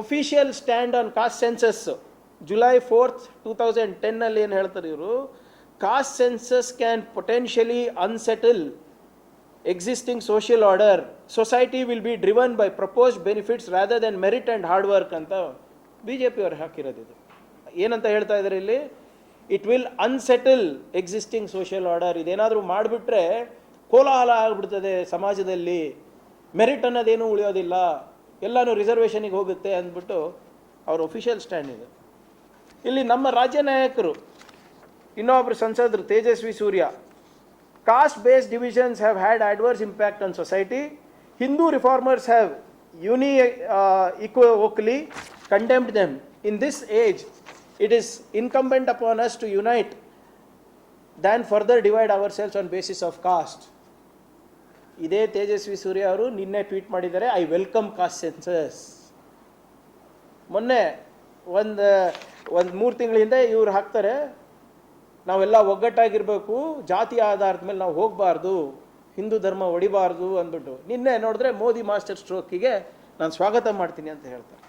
Official stand on caste census July fourth two thousand ಟೆನ್ನಲ್ಲಿ ಏನು ಹೇಳ್ತಾರೆ ಇವರು? Caste census can potentially unsettle existing social order society will be driven by proposed benefits rather than merit and hard work ಅಂತ B J P ಅವ್ರು ಹಾಕಿರೋದು ಇದು. ಏನಂತ ಹೇಳ್ತಾ ಇದ್ದಾರೆ ಇಲ್ಲಿ? It will unsettle existing social order ಇದೇನಾದರೂ ಮಾಡಿಬಿಟ್ರೆ ಕೋಲಾಹಲ ಆಗಿಬಿಡ್ತದೆ ಸಮಾಜದಲ್ಲಿ. ಮೆರಿಟ್ ಅನ್ನೋದೇನೂ ಉಳಿಯೋದಿಲ್ಲ. ಎಲ್ಲನೂ ರಿಸರ್ವೇಷನಿಗೆ ಹೋಗುತ್ತೆ ಅಂದ್ಬಿಟ್ಟು ಅವ್ರ ಒಫಿಷಿಯಲ್ ಸ್ಟ್ಯಾಂಡ್ ಇದೆ. ಇಲ್ಲಿ ನಮ್ಮ ರಾಜ್ಯ ನಾಯಕರು ಇನ್ನೊಬ್ಬರು ಸಂಸದರು Tejasvi Surya caste based divisions have had adverse impact on society Hindu reformers have unequivocally condemned them in this age it is incumbent upon us to unite than further divide ourselves on basis of caste ಇದೇ ತೇಜಸ್ವಿ ಸೂರ್ಯ ಅವರು ನಿನ್ನೆ tweet ಮಾಡಿದ್ದಾರೆ I welcome cost census ಮೊನ್ನೆ ಒಂದು ಒಂದು ಮೂರು ತಿಂಗಳ ಹಿಂದೆ ಇವ್ರು ಹಾಕ್ತಾರೆ, ನಾವೆಲ್ಲ ಒಗ್ಗಟ್ಟಾಗಿರಬೇಕು, ಜಾತಿ ಆಧಾರದ ಮೇಲೆ ನಾವು ಹೋಗಬಾರ್ದು, ಹಿಂದೂ ಧರ್ಮ ಹೊಡಿಬಾರ್ದು ಅಂದ್ಬಿಟ್ಟು. ನಿನ್ನೆ ನೋಡಿದ್ರೆ ಮೋದಿ ಮಾಸ್ಟರ್ ಸ್ಟ್ರೋಕಿಗೆ ನಾನು ಸ್ವಾಗತ ಮಾಡ್ತೀನಿ ಅಂತ ಹೇಳ್ತಾರೆ.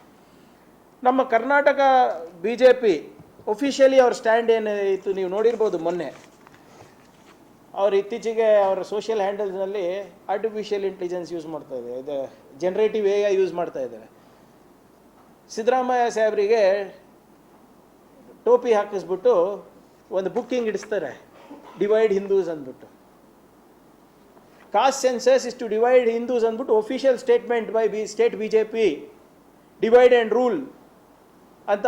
ನಮ್ಮ Karnataka B J P officially ಅವ್ರ ಸ್ಟ್ಯಾಂಡ್ ಏನಿತ್ತು ನೀವು ನೋಡಿರ್ಬೋದು ಮೊನ್ನೆ. ಅವ್ರು ಇತ್ತೀಚೆಗೆ ಅವರ ಸೋಷಿಯಲ್ ಹ್ಯಾಂಡಲ್ಸ್ನಲ್ಲಿ ಆರ್ಟಿಫಿಷಿಯಲ್ ಇಂಟೆಲಿಜೆನ್ಸ್ ಯೂಸ್ ಮಾಡ್ತಾ ಇದೆ ಇದು ಜನರೇಟಿವ್ ಐ ಯೂಸ್ ಮಾಡ್ತಾ ಇದ್ದಾರೆ. ಸಿದ್ದರಾಮಯ್ಯ ಸಾಹೇಬರಿಗೆ ಟೋಪಿ ಹಾಕಿಸ್ಬಿಟ್ಟು ಒಂದು ಬುಕ್ಕಿಂಗ್ ಇಡಿಸ್ತಾರೆ. ಡಿವೈಡ್ ಹಿಂದೂಸ್ ಅಂದ್ಬಿಟ್ಟು. Caste census is to divide Hindus ಅಂದ್ಬಿಟ್ಟು official statement by B state B J P divide and rule ಅಂತ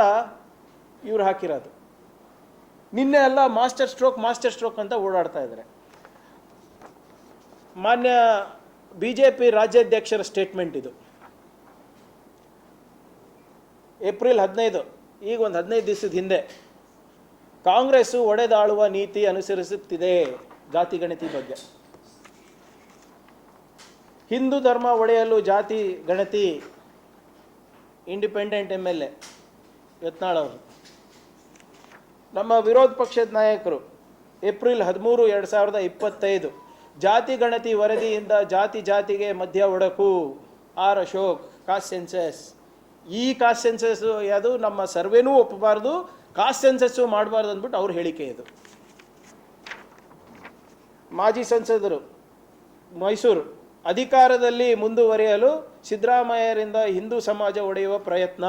ಇವ್ರು ಹಾಕಿರೋದು. ನಿನ್ನೆ ಎಲ್ಲ ಮಾಸ್ಟರ್ ಸ್ಟ್ರೋಕ್ ಮಾಸ್ಟರ್ ಸ್ಟ್ರೋಕ್ ಅಂತ ಓಡಾಡ್ತಾ ಇದ್ದಾರೆ. ಮಾನ್ಯ ಬಿ ಜೆ ಪಿ ರಾಜ್ಯಾಧ್ಯಕ್ಷರ ಸ್ಟೇಟ್ಮೆಂಟ್ ಇದು. ಏಪ್ರಿಲ್ ಹದಿನೈದು, ಈಗ ಒಂದು ಹದಿನೈದು ದಿವಸದ ಹಿಂದೆ, ಕಾಂಗ್ರೆಸ್ಸು ಒಡೆದಾಳುವ ನೀತಿ ಅನುಸರಿಸುತ್ತಿದೆ ಜಾತಿ ಗಣತಿ ಬಗ್ಗೆ. ಹಿಂದೂ ಧರ್ಮ ಒಡೆಯಲು ಜಾತಿ ಗಣತಿ independent M L A Yatnal ಅವರು. ನಮ್ಮ ವಿರೋಧ ಪಕ್ಷದ ನಾಯಕರು, ಏಪ್ರಿಲ್ ಹದಿಮೂರು, ಎರಡು ಸಾವಿರದ ಇಪ್ಪತ್ತೈದು ಜಾತಿ ಗಣತಿ ವರದಿಯಿಂದ ಜಾತಿ ಜಾತಿಗೆ ಮಧ್ಯ ಒಡಕು. ಆರ್ ಅಶೋಕ್ ಕಾಸ್ಟ್ ಸೆನ್ಸಸ್ ಈ ಕಾಸ್ಟ್ ಸೆನ್ಸಸ್ ಅದು ನಮ್ಮ ಸರ್ವೇನೂ ಒಪ್ಪಬಾರ್ದು ಕಾಸ್ಟ್ ಸೆನ್ಸಸ್ಸು ಮಾಡಬಾರ್ದು ಅಂದ್ಬಿಟ್ಟು ಅವ್ರ ಹೇಳಿಕೆ ಇದು. ಮಾಜಿ ಸಂಸದರು, ಮೈಸೂರು, ಅಧಿಕಾರದಲ್ಲಿ ಮುಂದುವರಿಯಲು ಸಿದ್ದರಾಮಯ್ಯರಿಂದ ಹಿಂದೂ ಸಮಾಜ ಒಡೆಯುವ ಪ್ರಯತ್ನ.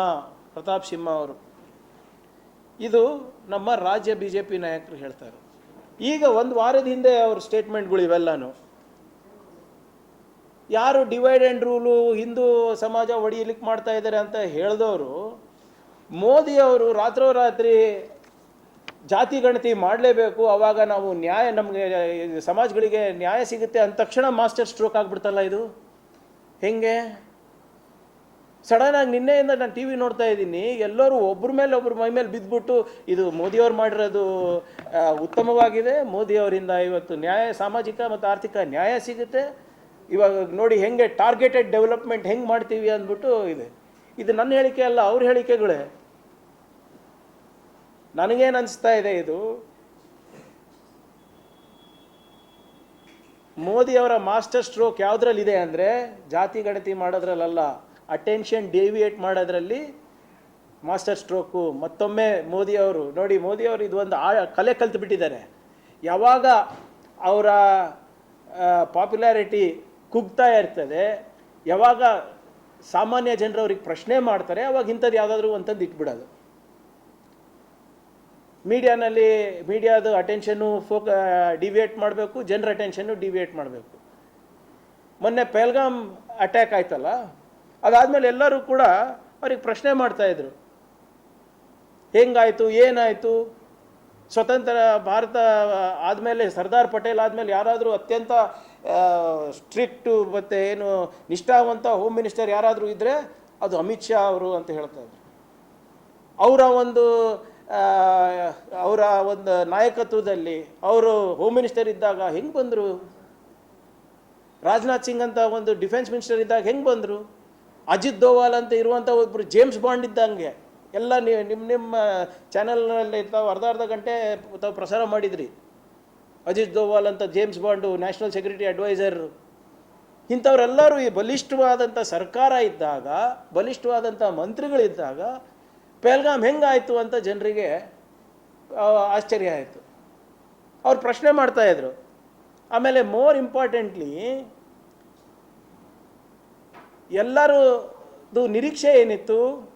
ಪ್ರತಾಪ್ ಸಿಂಹ ಅವರು. ಇದು ನಮ್ಮ ರಾಜ್ಯ ಬಿ ಜೆ ಪಿ ನಾಯಕರು ಹೇಳ್ತಾರೆ ಈಗ ಒಂದು ವಾರದ ಹಿಂದೆ ಅವ್ರ ಸ್ಟೇಟ್ಮೆಂಟ್ಗಳು ಇವೆಲ್ಲನೂ. ಯಾರು ಡಿವೈಡ್ ಆ್ಯಂಡ್ ರೂಲು ಹಿಂದೂ ಸಮಾಜ ಒಡೆಯಲಿಕ್ಕೆ ಮಾಡ್ತಾ ಇದ್ದಾರೆ ಅಂತ ಹೇಳಿದವರು, ಮೋದಿ ಅವರು ರಾತ್ರೋರಾತ್ರಿ ಜಾತಿ ಗಣತಿ ಮಾಡಲೇಬೇಕು, ಅವಾಗ ನಾವು ನ್ಯಾಯ ನಮಗೆ, ಸಮಾಜಗಳಿಗೆ ನ್ಯಾಯ ಸಿಗುತ್ತೆ ಅಂದ ತಕ್ಷಣ ಮಾಸ್ಟರ್ ಸ್ಟ್ರೋಕ್ ಆಗಿಬಿಡ್ತಲ್ಲ ಇದು? ಹೆಂಗೆ? ಸಡನ್ನಾಗಿ ನಿನ್ನೆಯಿಂದ ನಾನು ಟಿ ವಿ ನೋಡ್ತಾ ಇದ್ದೀನಿ. ಎಲ್ಲರೂ ಒಬ್ಬರ ಮೇಲೆ ಒಬ್ಬರ ಮೈ ಮೇಲೆ ಬಿದ್ದುಬಿಟ್ಟು ಇದು ಮೋದಿಯವ್ರು ಮಾಡಿರೋದು ಉತ್ತಮವಾಗಿದೆ. ಮೋದಿಯವರಿಂದ ಇವತ್ತು ನ್ಯಾಯ, ಸಾಮಾಜಿಕ ಮತ್ತು ಆರ್ಥಿಕ ನ್ಯಾಯ ಸಿಗುತ್ತೆ. ಇವಾಗ ನೋಡಿ ಹೆಂಗೆ ಟಾರ್ಗೆಟೆಡ್ ಡೆವಲಪ್ಮೆಂಟ್ ಹೆಂಗೆ ಮಾಡ್ತೀವಿ ಅಂದ್ಬಿಟ್ಟು ಇದೆ. ಇದು ನನ್ನ ಹೇಳಿಕೆ ಅಲ್ಲ, ಅವ್ರ ಹೇಳಿಕೆಗಳೇ. ನನಗೇನು ಅನಿಸ್ತಾ ಇದೆ ಇದು? ಮೋದಿಯವರ ಮಾಸ್ಟರ್ ಸ್ಟ್ರೋಕ್ ಯಾವುದ್ರಲ್ಲಿ ಇದೆ ಅಂದರೆ ಜಾತಿ ಗಣತಿ ಮಾಡೋದ್ರಲ್ಲ ಅಟೆನ್ಷನ್ ಡೇವಿಯೇಟ್ ಮಾಡೋದ್ರಲ್ಲಿ ಮಾಸ್ಟರ್ ಸ್ಟ್ರೋಕು ಮತ್ತೊಮ್ಮೆ ಮೋದಿಯವರು ನೋಡಿ ಮೋದಿಯವರು ಇದು ಒಂದು ಆ ಕಲೆ ಬಿಟ್ಟಿದ್ದಾರೆ. ಯಾವಾಗ ಅವರ ಪಾಪ್ಯುಲಾರಿಟಿ ಕುಗ್ತಾ ಇರ್ತದೆ, ಯಾವಾಗ ಸಾಮಾನ್ಯ ಜನರು ಅವ್ರಿಗೆ ಪ್ರಶ್ನೆ ಮಾಡ್ತಾರೆ, ಅವಾಗ ಇಂಥದ್ದು ಯಾವುದಾದ್ರೂ ಅಂತಂದು ಇಟ್ಬಿಡೋದು. ಮೀಡಿಯಾನಲ್ಲಿ, ಮೀಡಿಯಾದ ಅಟೆನ್ಷನ್ನು ಫೋಕ ಡಿವಿಯೇಟ್ ಮಾಡಬೇಕು, ಜನರ ಅಟೆನ್ಷನ್ನು ಡಿವಿಯೇಟ್ ಮಾಡಬೇಕು. ಮೊನ್ನೆ ಪೆಲ್ಗಾಮ್ ಅಟ್ಯಾಕ್ ಆಯ್ತಲ್ಲ? ಅದಾದಮೇಲೆ ಎಲ್ಲರೂ ಕೂಡ ಅವ್ರಿಗೆ ಪ್ರಶ್ನೆ ಮಾಡ್ತಾಯಿದ್ರು ಹೆಂಗಾಯಿತು, ಏನಾಯಿತು? ಸ್ವತಂತ್ರ ಭಾರತ ಆದಮೇಲೆ ಸರ್ದಾರ್ ಪಟೇಲ್ ಆದಮೇಲೆ ಯಾರಾದರೂ ಅತ್ಯಂತ ಸ್ಟ್ರಿಕ್ಟು ಮತ್ತು ಏನು ನಿಷ್ಠಾವಂತ ಹೋಮ್ ಮಿನಿಸ್ಟರ್ ಯಾರಾದರೂ ಇದ್ದರೆ ಅದು ಅಮಿತ್ ಶಾ ಅವರು ಅಂತ ಹೇಳ್ತಾ ಇದ್ರು. ಅವರ ಒಂದು ಅವರ ಒಂದು ನಾಯಕತ್ವದಲ್ಲಿ ಅವರು ಹೋಮ್ ಮಿನಿಸ್ಟರ್ ಇದ್ದಾಗ ಹೆಂಗೆ ಬಂದರು? ರಾಜನಾಥ್ ಸಿಂಗ್ ಅಂತ ಒಂದು ಡಿಫೆನ್ಸ್ ಮಿನಿಸ್ಟರ್ ಇದ್ದಾಗ ಹೆಂಗೆ ಬಂದರು? ಅಜಿತ್ ದೋವಾಲ್ ಅಂತ ಇರುವಂಥ ಒಬ್ಬರು ಜೇಮ್ಸ್ ಬಾಂಡ್ ಇದ್ದಂಗೆ. ಎಲ್ಲ ನೀವು ನಿಮ್ಮ ನಿಮ್ಮ ಚಾನಲ್ನಲ್ಲಿ ತಾವು ಅರ್ಧ ಅರ್ಧ ಗಂಟೆ ತಾವು ಪ್ರಸಾರ ಮಾಡಿದ್ರಿ. ಅಜಿತ್ ದೋವಾಲ್ ಅಂತ James Bond national security adviser ಇಂಥವರೆಲ್ಲರೂ ಈ ಬಲಿಷ್ಠವಾದಂಥ ಸರ್ಕಾರ ಇದ್ದಾಗ ಬಲಿಷ್ಠವಾದಂಥ ಮಂತ್ರಿಗಳಿದ್ದಾಗ ಪೆಹಲ್ಗಾಮ್ ಹೆಂಗಾಯಿತು ಅಂತ ಜನರಿಗೆ ಆಶ್ಚರ್ಯ ಆಯಿತು. ಅವ್ರು ಪ್ರಶ್ನೆ ಮಾಡ್ತಾಯಿದ್ರು ಆಮೇಲೆ ಮೋರ್ ಇಂಪಾರ್ಟೆಂಟ್ಲಿ ಎಲ್ಲರದು ನಿರೀಕ್ಷೆ ಏನಿತ್ತು?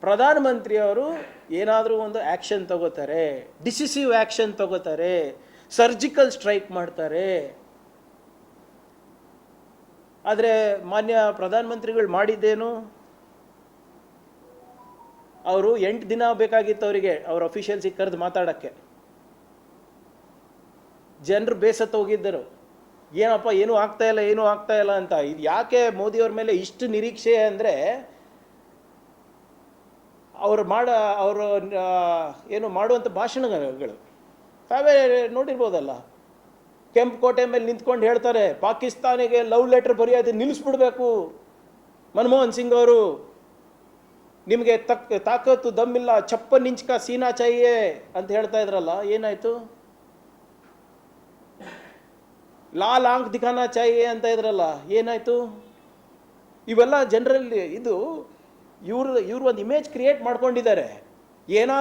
ಪ್ರಧಾನಮಂತ್ರಿಯವರು ಏನಾದರೂ ಒಂದು ಆ್ಯಕ್ಷನ್ ತಗೋತಾರೆ, ಡಿಸಿಸಿವ್ ಆ್ಯಕ್ಷನ್ ತಗೋತಾರೆ, ಸರ್ಜಿಕಲ್ ಸ್ಟ್ರೈಕ್ ಮಾಡ್ತಾರೆ. ಆದರೆ ಮಾನ್ಯ ಪ್ರಧಾನಮಂತ್ರಿಗಳು ಮಾಡಿದ್ದೇನು? ಅವರು ಎಂಟು ದಿನ ಬೇಕಾಗಿತ್ತು ಅವರಿಗೆ, ಅವ್ರ ಅಫಿಷಿಯಲ್ಸಿಗೆ ಕರೆದು ಮಾತಾಡೋಕ್ಕೆ. ಜನರು ಬೇಸತ್ತು ಹೋಗಿದ್ದರು ಏನಪ್ಪ, ಏನೂ ಆಗ್ತಾ ಇಲ್ಲ, ಏನೂ ಆಗ್ತಾ ಇಲ್ಲ ಅಂತ. ಇದು ಯಾಕೆ ಮೋದಿಯವ್ರ ಮೇಲೆ ಇಷ್ಟು ನಿರೀಕ್ಷೆ ಅಂದರೆ ಅವರು ಮಾಡ, ಅವರು ಏನು ಮಾಡುವಂಥ ಭಾಷಣಗಳು. ತಾವೇ ನೋಡಿರ್ಬೋದಲ್ಲ. ಕೆಂಪು ಕೋಟೆ ಮೇಲೆ ನಿಂತ್ಕೊಂಡು ಹೇಳ್ತಾರೆ, ಪಾಕಿಸ್ತಾನಿಗೆ ಲವ್ ಲೆಟರ್ ಬರೆಯೋದು ನಿಲ್ಲಿಸ್ಬಿಡ್ಬೇಕು. ಮನಮೋಹನ್ ಸಿಂಗ್ ಅವರು, ನಿಮಗೆ ತಕ್, ತಾಕತ್ತು ದಮ್ಮಿಲ್ಲ, ಚಪ್ಪನ್ ನಿಂಚ್ಕ ಸೀನಾ ಚಾಯಿಯೇ ಅಂತ ಹೇಳ್ತಾ ಇದ್ರಲ್ಲ, ಏನಾಯ್ತು? ಲಾಲ್ ಆಂಕ್ ದಿಖಾನಾ ಚಾಯಿ ಅಂತ ಇದ್ರಲ್ಲ, ಏನಾಯ್ತು? ಇವೆಲ್ಲ ಜನರಲ್ಲಿ ಇದು ಇವ್ರ, ಇವ್ರು ಒಂದು ಇಮೇಜ್ ಕ್ರಿಯೇಟ್ ಮಾಡ್ಕೊಂಡಿದ್ದಾರೆ. ಏನಾದ್ರು